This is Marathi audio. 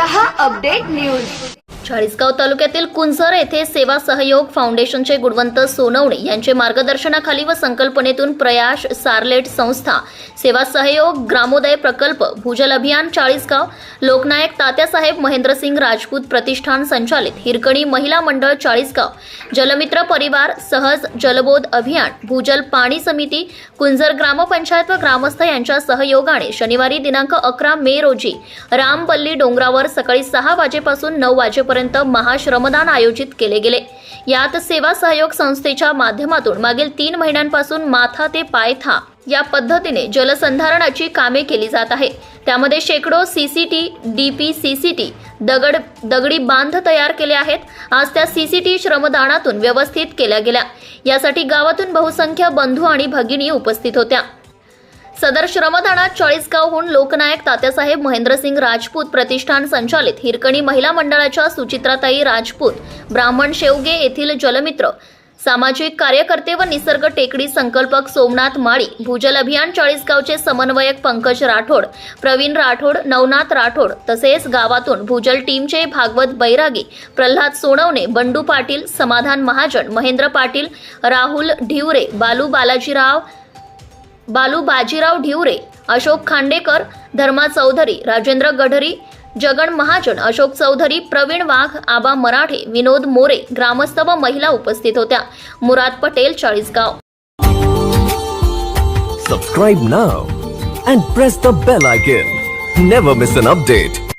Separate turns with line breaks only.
रहा अपडेट न्यूज
चाळीसगाव तालुक्यातील कुंजर येथे सेवा सहयोग फाउंडेशनचे गुणवंत सोनवणे यांचे मार्गदर्शनाखाली व संकल्पनेतून प्रयास सार्लेट संस्था सेवा सहयोग ग्रामोदय प्रकल्प भूजल अभियान चाळीसगाव लोकनायक तात्यासाहेब महेंद्रसिंग राजपूत प्रतिष्ठान संचालित हिरकणी महिला मंडळ चाळीसगाव जलमित्र परिवार सहज जलबोध अभियान भूजल पाणी समिती कुंझर ग्रामपंचायत व ग्रामस्थ यांच्या सहयोगाने शनिवारी दिनांक अकरा मे रोजी रामबल्ली डोंगरावर सकाळी सहा वाजेपासून नऊ वाजेपर्यंत महाश्रमदान आयोजित केले गेले. यात सेवा सहयोग संस्थेच्या माध्यमातून मागील तीन महिन्यांपासून माथा ते पायथा या पद्धतीने जलसंधारणाची कामे केली जात आहे. त्यामध्ये शेकडो C C T D P C C T दगड दगडी बांध तयार केले आहेत. आज त्या सीसीटी श्रमदानातून व्यवस्थित केल्या गेल्या. यासाठी गावातून बहुसंख्य बंधू आणि भगिनी उपस्थित होत्या. सदर श्रमदानात चाळीसगावहून लोकनायक तात्यासाहेब महेंद्रसिंग राजपूत प्रतिष्ठान संचालित हिरकणी महिला मंडळाच्या सुचित्राताई राजपूत ब्राह्मण शेवगे येथील जलमित्र सामाजिक कार्यकर्ते व निसर्ग टेकडी संकल्पक सोमनाथ माळी भूजल अभियान चाळीसगावचे समन्वयक पंकज राठोड प्रवीण राठोड नवनाथ राठोड तसेच गावातून भूजल टीमचे भागवत बैरागी प्रल्हाद सोनवणे बंडू पाटील समाधान महाजन महेंद्र पाटील राहुल ढिवरे बालू बालाजीराव बालू बाजीराव ढिवरे अशोक खांडेकर धर्मा चौधरी राजेंद्र गढरी जगन महाजन अशोक चौधरी प्रवीण वाघ आबा मराठे विनोद मोरे ग्रामस्थ व महिला उपस्थित होत्या. Murad Patel Chalisgaon.
Subscribe now and press the bell icon never miss an update